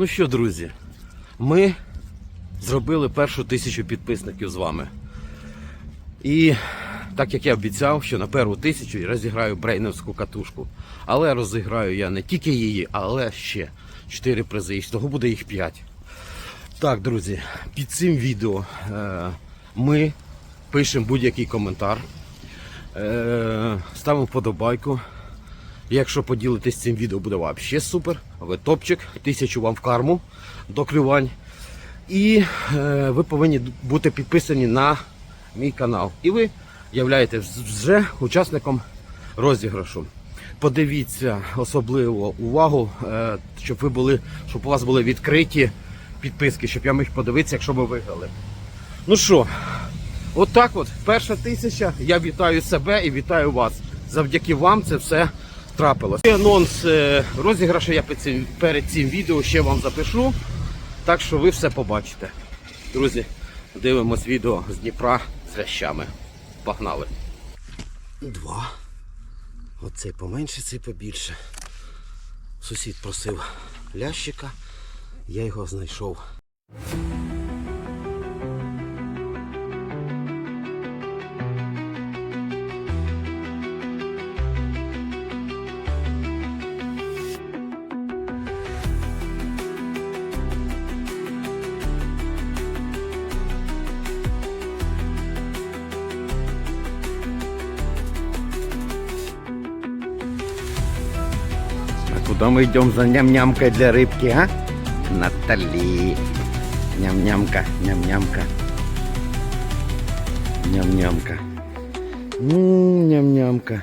Ну що, друзі, ми зробили першу тисячу підписників з вами. І так як я обіцяв, що на першу тисячу я розіграю брейновську катушку. Але розіграю я не тільки її, але ще 4 призи. І того буде їх 5. Так, друзі, під цим відео е, ми пишемо будь-який коментар, е, ставимо вподобайку. Якщо поділитесь цим відео, буде взагалі супер. Ви топчик, тисячу вам в карму до клювань. І е, ви повинні бути підписані на мій канал. І ви являєтесь вже учасником розіграшу. Подивіться особливо увагу, е, щоб ви були, щоб у вас були відкриті підписки, щоб я міг подивитися, якщо ви виграли. Ну що, от от, перша тисяча. Я вітаю себе і вітаю вас. Завдяки вам це все трапилось. Анонс е, розіграшу я перед цим, відео ще вам запишу. Так що ви все побачите. Друзі, дивимось відео з Дніпра з лящами. Погнали. Два. Оцей поменше, цей побільше. Сусід просив лящика, я його знайшов. Куда мы идем за ням-нямкой для рыбки, а? Натали. Ням-нямка, ням-нямка. Ням-нямка. М, Ням-нямка.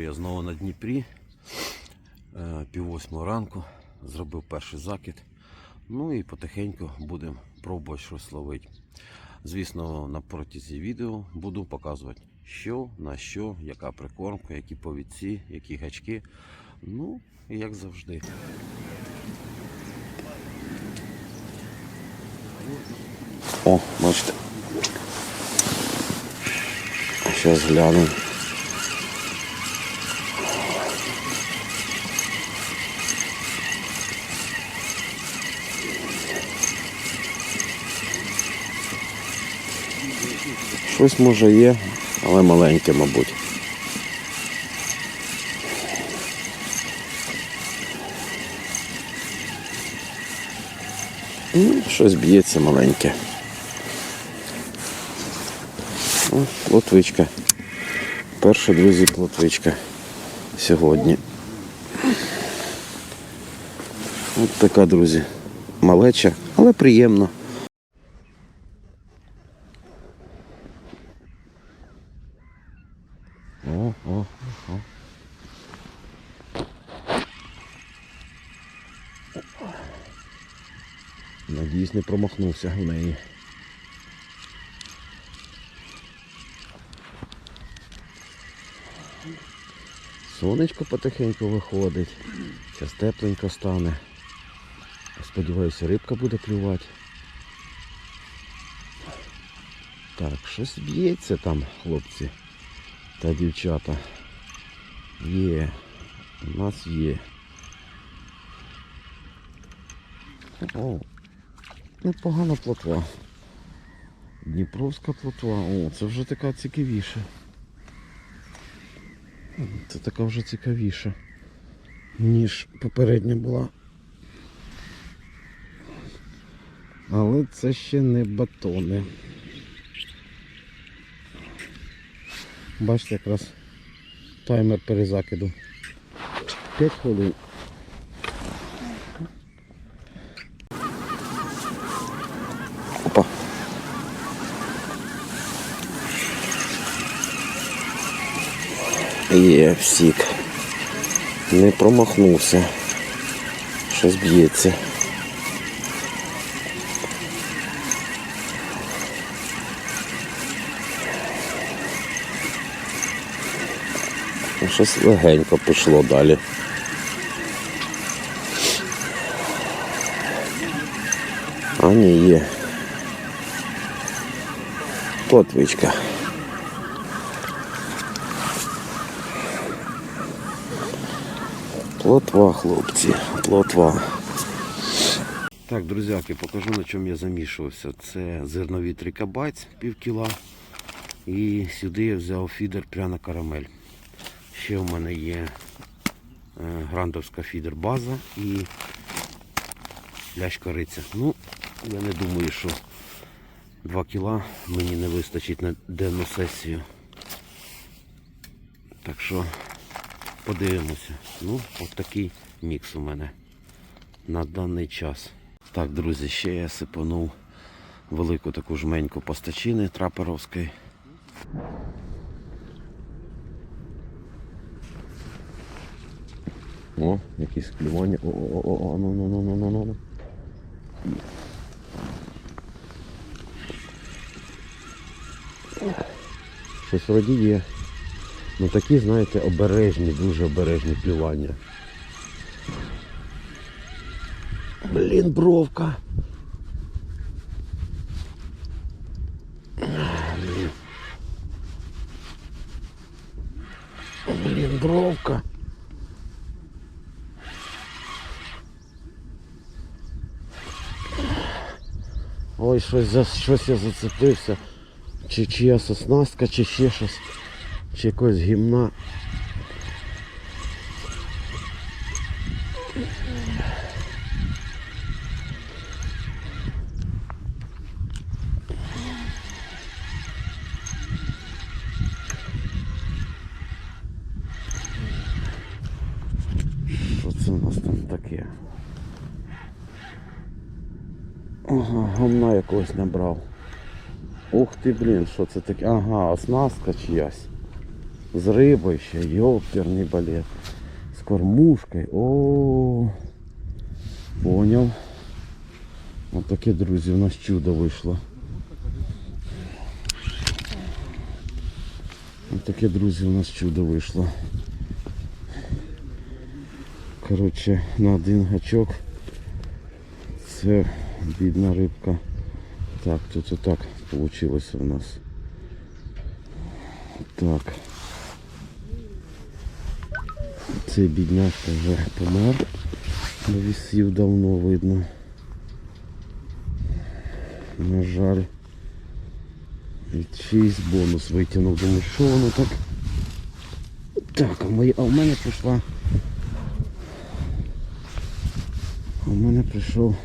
Я знову на Дніпрі. Е, Пів восьмого ранку зробив перший закид. Ну і потихеньку будемо пробувати щось ловити. Звісно, на протязі відео буду показувати, що, на що, яка прикормка, які повідці, які гачки. Ну, як завжди. О, бачите. Сейчас гляну. Щось може є, але маленьке, мабуть. Ну, щось б'ється маленьке. О, плотвичка. Перша, друзі, плотвичка сьогодні. От така, друзі, малеча, але приємно. О, о, о. Надіюсь, не промахнувся в неї. Сонечко потихеньку виходить. Зараз тепленько стане. Сподіваюся, рибка буде клювати. Так, щось б'ється там, хлопці та дівчата. Є. У нас є. О, непогана плотва. Дніпровська плотва. О, це вже така цікавіша. Це така вже цікавіша, ніж попередня була. Але це ще не батони. Бачите, якраз таймер перезакиду. 5 хвилин. Є всік. Не промахнувся. Щось б'ється. Ну, щось легенько пішло далі. А ні, є. Потвичка. Плотва, хлопці, плотва. Так, друзяки, покажу на чому я замішувався. Це зернові трикабайць пів кіла. І сюди я взяв фідер пряна карамель. Ще в мене є е, грандовська фідер база і лящ кориця. Ну, я не думаю, що 2 кіла мені не вистачить на денну сесію. Так що подивимося. Ну, от такий мікс у мене на даний час. Так, друзі, ще я сипанув велику таку жменьку постачини траперовської. О, якісь клювання. О, о, о, о, ну, ну, ну, ну, ну, ну, ну. Щось вроді є. Ну такі, знаєте, обережні, дуже обережні плювання. Блін, бровка. Блін. Блін, бровка. Ой, щось за щось я зацепився. Чи чиясь оснастка, чи ще щось, чи якось гімна. Що це у нас там таке? Ага, гомна якогось набрав. Ух ти, блін, що це таке? Ага, оснастка чиясь. З рибою ще, йоперний балет. З кормушкою. О, поняв. Ось друзі, у нас чудо вийшло. Ось таке, друзі, у нас чудо вийшло. Коротше, на один гачок. Це бідна рибка. Так, тут отак получилось у нас. Так. Цей бідняшка вже помер. Висів давно видно. На жаль. Чийсь бонус витягнув. Думаю, що воно так. Так, а, моє, а в мене прийшла. А в мене прийшов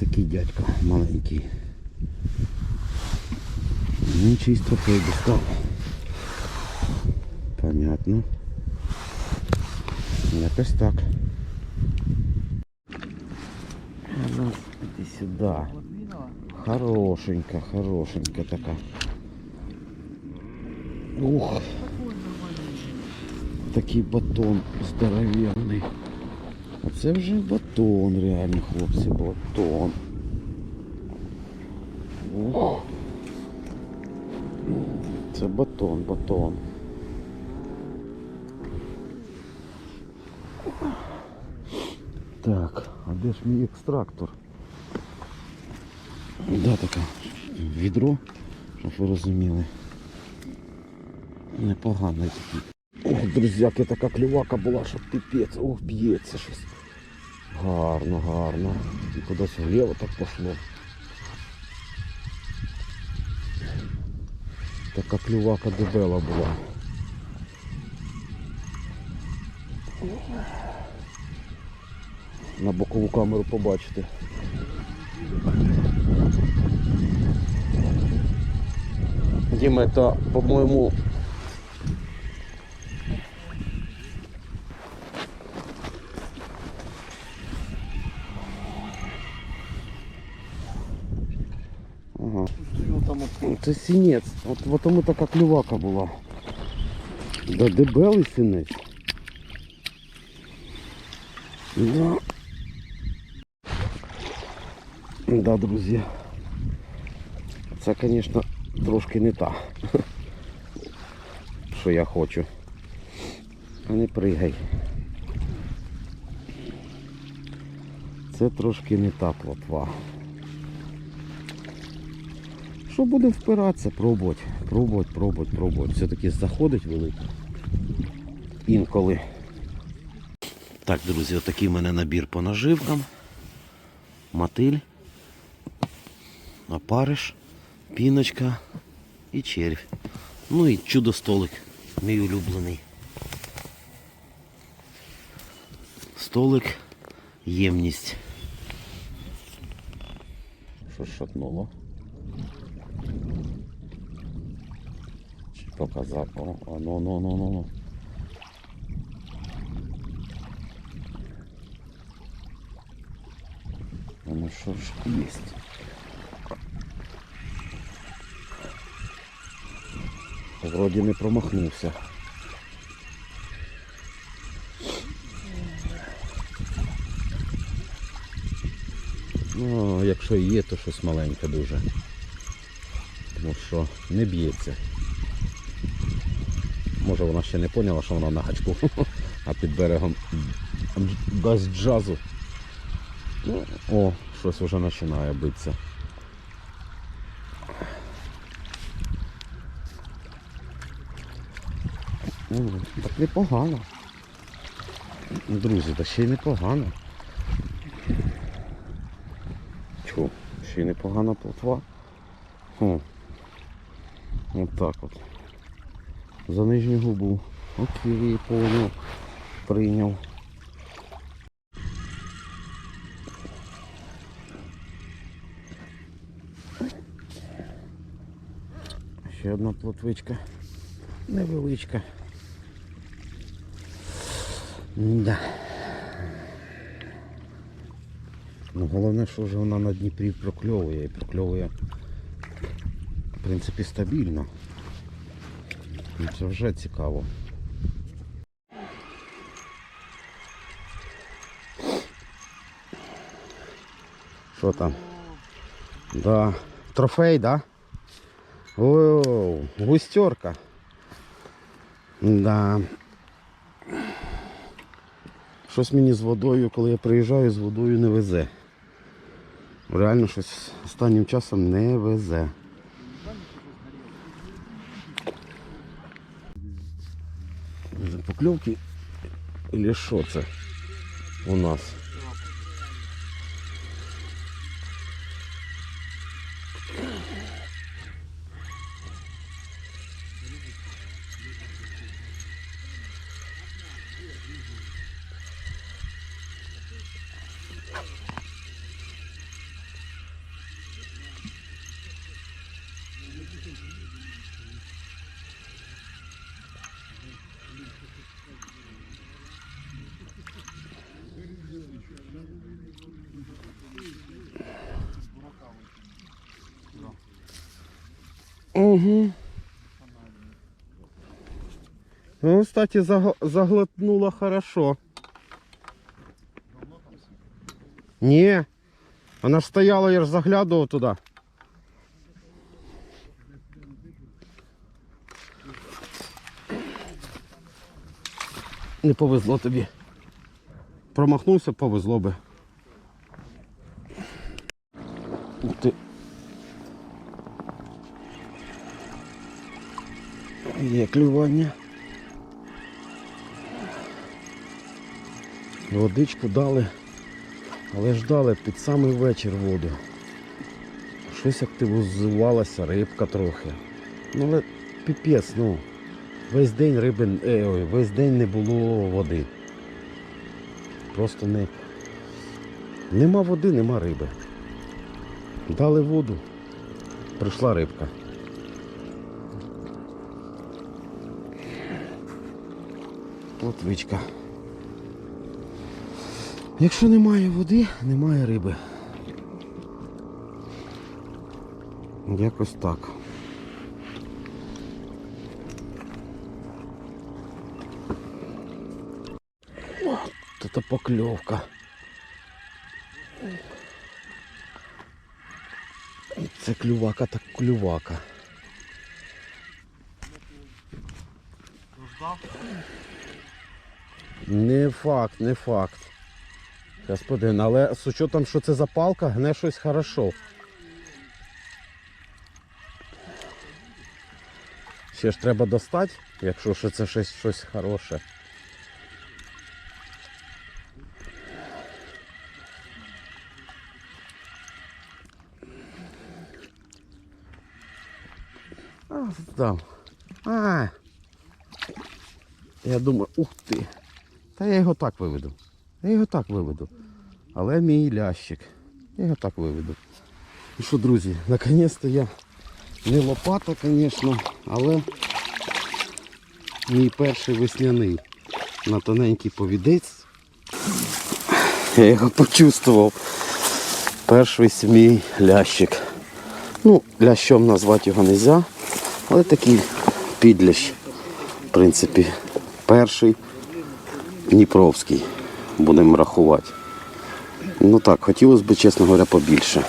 такий дядько маленький. Ну, чийсь трофей достав. Понятно. Якось так. А ну, іди сюди. Хорошенька, хорошенька така. Ух. Такий батон здоровенний. Оце вже батон, реально, хлопці, батон. Ух. Це батон, батон. Так, а де ж мій екстрактор? Да, така відро, щоб ви розуміли. Непоганий. Ох, друзяки, така клювака була, що піпець. Ох, б'ється щось. Гарно, гарно. І кудись вліво так пошло. Така клювака дебела була. На бокову камеру побачите. Дима, это, по-моему, Ага. Це сінець. От, от тому така клювака була. Да дебелий сінець. Да. Да, друзі. Це, звісно, трошки не та. Що я хочу. А не пригай. Це трошки не та плотва. Що будемо впиратися? Пробувати, пробувати, пробувати, пробувати. Все-таки заходить велико. Інколи. Так, друзі, отакий в мене набір по наживкам. Мотиль, опариш, піночка і червь. Ну і чудо-столик, мій улюблений. Столик, ємність. Що шатнуло? Чи показав? О, о, ну, ну, ну, ну, ну. Ну що ж есть? Вроді не промахнувся. Ну, якщо є, то щось маленьке дуже. Тому що не б'ється. Може вона ще не поняла, що вона на гачку, а під берегом дасть джазу. Ну, о, щось вже починає битися. Ну, так непогано. Друзі, та ще й непогано. Чу, ще й непогана плотва. О. От так от. За нижню губу. Окей, понял. Прийняв. Ще одна плотвичка. Невеличка. Да. Ну, головне, що вже вона на Дніпрі прокльовує і прокльовує в принципі стабільно. Ну, Це вже цікаво. Що там? Да. Трофей, да? О, густерка. Да. Щось мені з водою, коли я приїжджаю, з водою не везе. Реально щось останнім часом не везе. Покльовки или що це у нас? Ну, кстати, загл- заглотнула хорошо. Не, вона ж стояла, я ж заглядував туди. Не повезло тобі. Промахнувся, повезло би. Ух ти. Є клювання. Водичку дали, але ж дали під самий вечір воду. Щось активізувалася рибка трохи. Ну але піпець, ну. Весь день риби, е, ой, весь день не було води. Просто не. Нема води, нема риби. Дали воду, прийшла рибка. Плотвичка. Якщо немає води, немає риби. Якось так. О, Тут покльовка. Це клювака так клювака. Не факт, не факт. Господин, але з учетом, що це запалка, гне щось хорошо. Ще ж треба достати, якщо що це щось, щось хороше. А, там. А. Я думаю, ух ти. Та я його так виведу. Я його так виведу. Але мій лящик. Я його так виведу. І що, друзі, наконець-то я не лопата, звісно, але мій перший весняний на тоненький повідець. Я його почувствував. Перший мій лящик. Ну, лящом назвати його не можна, але такий підлящ. В принципі, перший Дніпровський. Будемо рахувати. Ну так, хотілося б, чесно говоря, побільше.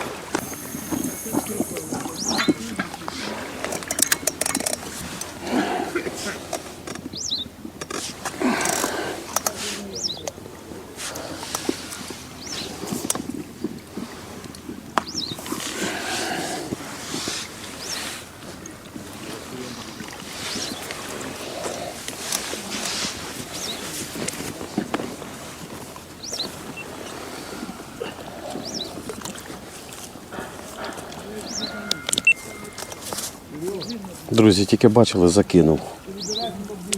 Друзі, тільки бачили, закинув.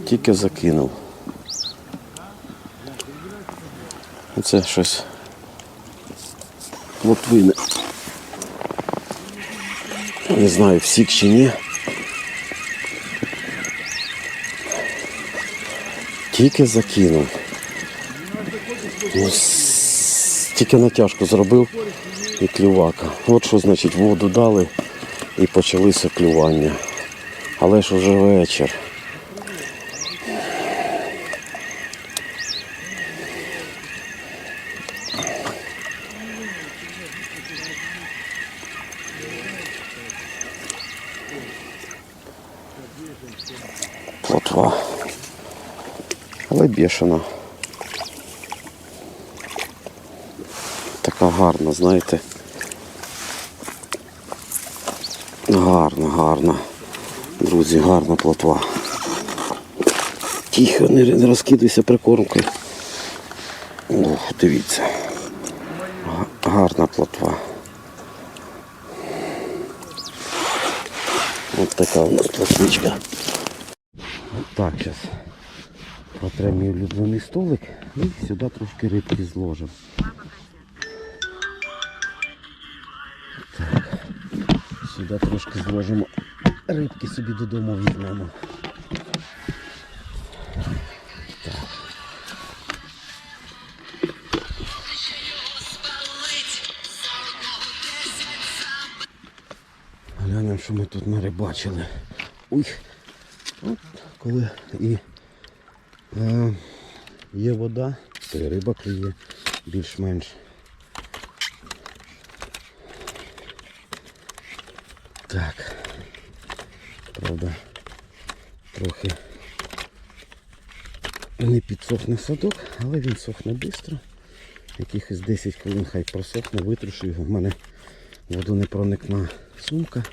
Тільки закинув. Оце щось. Лотвини. Не знаю, всік чи ні. Тільки закинув. Ну, тільки натяжку зробив і клювака. От що значить воду дали і почалися клювання. Але ж уже вечір. Плотва. Але бешена. Така гарна, знаєте. Гарна, гарна. Друзі, гарна плотва. Тихо, не розкидуйся прикормкою. Ох, дивіться. Гарна плотва. Ось така у нас плотвичка. Так, зараз протрем мій улюблений столик і сюди трошки рибки зложимо. Сюди трошки зложимо рибки собі додому візьмемо. Так. Глянемо, що ми тут нарибачили. Уй. От, коли і е, є вода, то і риба клює більш-менш. Так. Правда, трохи не підсохне садок, але він сохне швидко. Якихось 10 хвилин хай просохне, витрушу його. В мене водонепроникна сумка.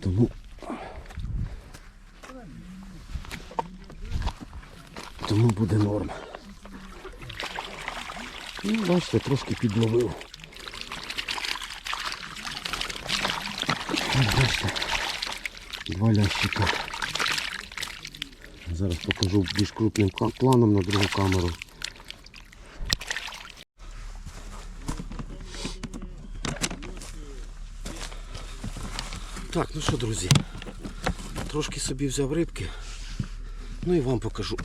Тому тому буде норм. Ну, бачите, трошки підловив. Бачите, два лящика. Зараз покажу більш крупним планом на другу камеру. Так, ну що, друзі, трошки собі взяв рибки. Ну і вам покажу,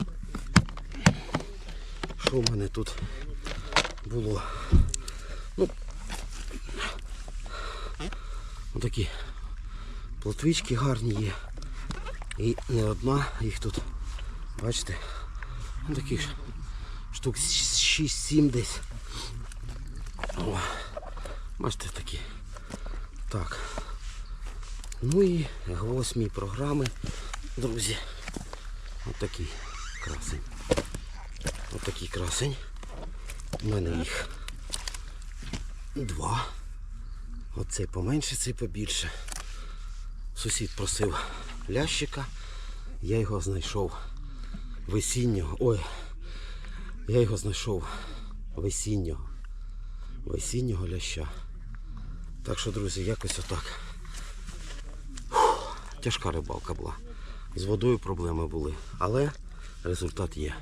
що в мене тут було. Ну, отакі плотвички гарні є. І не одна, їх тут, бачите, ну таких ж штук 6-7 десь. О, бачите такі. Так. Ну і гвоздь мій програми, друзі. Отакий красень. Отакий. такий красень. У мене їх два. Оцей поменше, цей побільше. Сусід просив лящика. Я його знайшов весіннього. Ой, я його знайшов весіннього. Весіннього ляща. Так що, друзі, якось отак. Фух, тяжка рибалка була. З водою проблеми були, але результат є.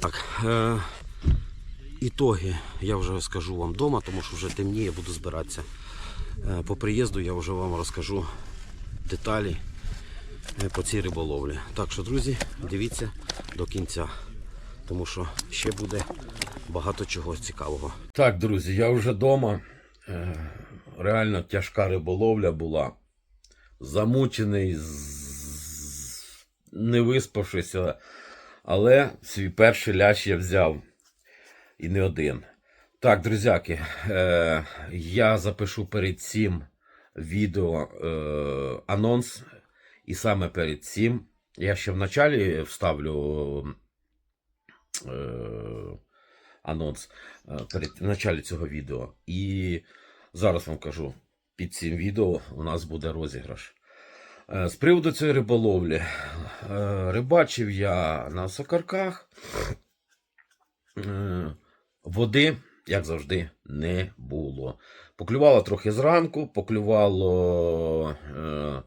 Так, е- ітоги я вже скажу вам вдома, тому що вже темніє, буду збиратися. Е, По приїзду я вже вам розкажу деталі е, по цій риболовлі. Так що, друзі, дивіться до кінця, тому що ще буде багато чого цікавого. Так, друзі, я вже вдома. Е, Реально тяжка риболовля була. Замучений, не виспавшися, але свій перший лящ я взяв. І не один. Так, друзяки, е, я запишу перед цим відео е, анонс. І саме перед цим я ще в началі вставлю е, анонс е, перед в началі цього відео. І зараз вам кажу, під цим відео у нас буде розіграш. Е, З приводу цієї риболовлі. е, Рибачив я на сокарках. Е, Води, як завжди, не було. Поклювало трохи зранку, поклювало е,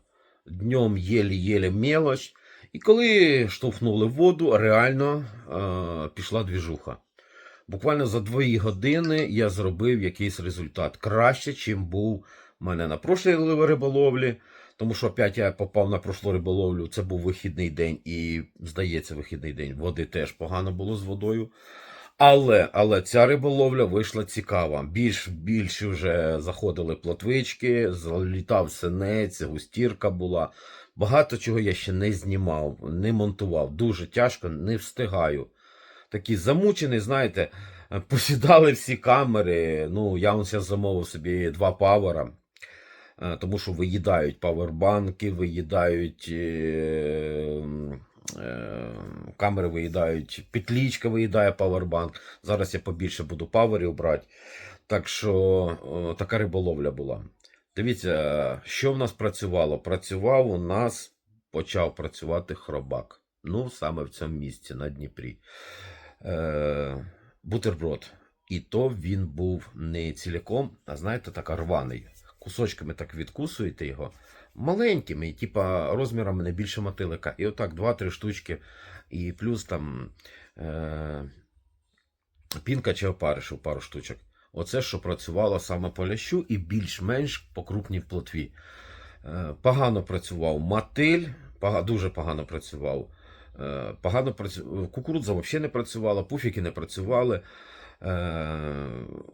днем єлі-єлі мелоч. І коли штовхнули воду, реально е, пішла двіжуха. Буквально за 2 години я зробив якийсь результат краще, чим був у мене на прошлій риболовлі. Тому що опять я попав на прошлу риболовлю, це був вихідний день, і, здається, вихідний день води теж погано було з водою. Але, але ця риболовля вийшла цікава. Більш, більше вже заходили плотвички, залітав синець, густірка була. Багато чого я ще не знімав, не монтував. Дуже тяжко, не встигаю. Такий замучений, знаєте, посідали всі камери. Ну, я зараз замовив собі два павера. Е, Тому що виїдають павербанки, виїдають е, камери, виїдають, петлічка виїдає павербанк. Зараз я побільше буду паверів брати. Так що така риболовля була. Дивіться, що в нас працювало? Працював у нас, почав працювати хробак. Ну, саме в цьому місці на Дніпрі. Е, бутерброд. І то він був не ціляком, а знаєте, так рваний. Кусочками так відкусуєте його. Маленькими, типа розмірами не більше мотилика. І отак 2-3 штучки. І плюс там е, пінка чи опаришів пару штучок. Оце, що працювало саме по лящу і більш-менш по крупній плотві. Е, погано працював мотиль, пога- дуже погано працював. Е, погано працював. Кукурудза взагалі не працювала, пуфіки не працювали. Е,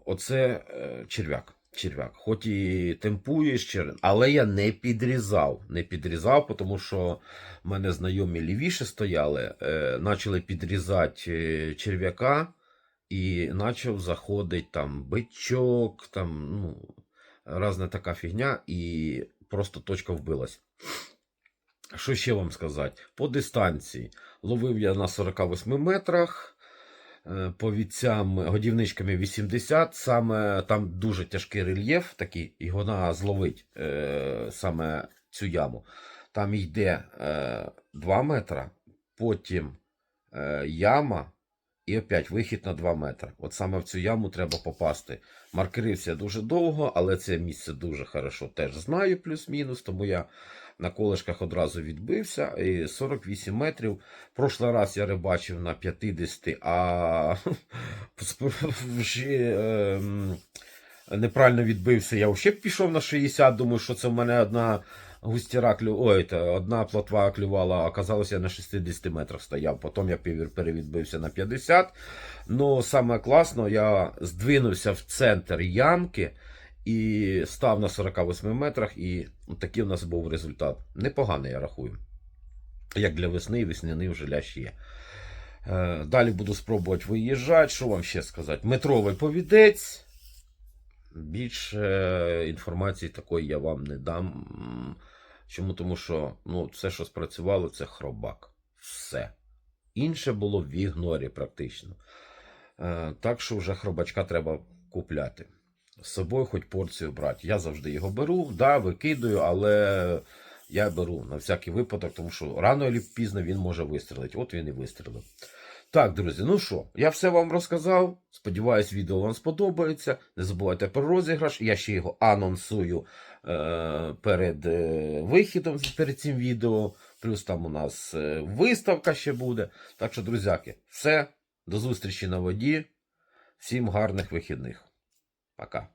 оце е, черв'як. Черв'як. Хоч і темпуєш, чер... але я не підрізав. Не підрізав, тому що в мене знайомі лівіше стояли, е, почали підрізати е, черв'яка і почав заходити там бичок, там, ну, різна така фігня, і просто точка вбилась. Що ще вам сказати? По дистанції. Ловив я на 48 метрах. Е, годівничками 80, саме там дуже тяжкий рельєф такий, і вона зловить е, саме цю яму. Там йде е, 2 метра, потім е, яма і опять вихід на 2 метри. От саме в цю яму треба попасти. Маркерився дуже довго, але це місце дуже хорошо теж знаю, плюс-мінус, тому я на колишках одразу відбився. І 48 метрів. Прошлий раз я рибачив на 50, а вже, ем, неправильно відбився. Я взагалі пішов на 60, думаю, що це в мене одна густіра клю... Ой, та, одна плотва клювала, а оказалось, я на 60 метрах стояв. Потім я перевідбився на 50. Ну, саме класно, я здвинувся в центр ямки і став на 48 метрах, і такий у нас був результат. Непоганий, я рахую. Як для весни, і весняний вже лящ є. Е, Далі буду спробувати виїжджати. Що вам ще сказати? Метровий повідець. Більше інформації такої я вам не дам. Чому? Тому що ну, все, що спрацювало, це хробак. Все. Інше було в ігнорі практично. Е, так що вже хробачка треба купляти. З собою хоч порцію брати. Я завжди його беру, да, викидаю, але я беру на всякий випадок, тому що рано чи пізно він може вистрілити. От він і вистрілив. Так, друзі, ну що, я все вам розказав. Сподіваюсь, відео вам сподобається. Не забувайте про розіграш. Я ще його анонсую перед е, вихідом, перед цим відео. Плюс там у нас е, виставка ще буде. Так що, друзяки, все. До зустрічі на воді. Всім гарних вихідних. Пока.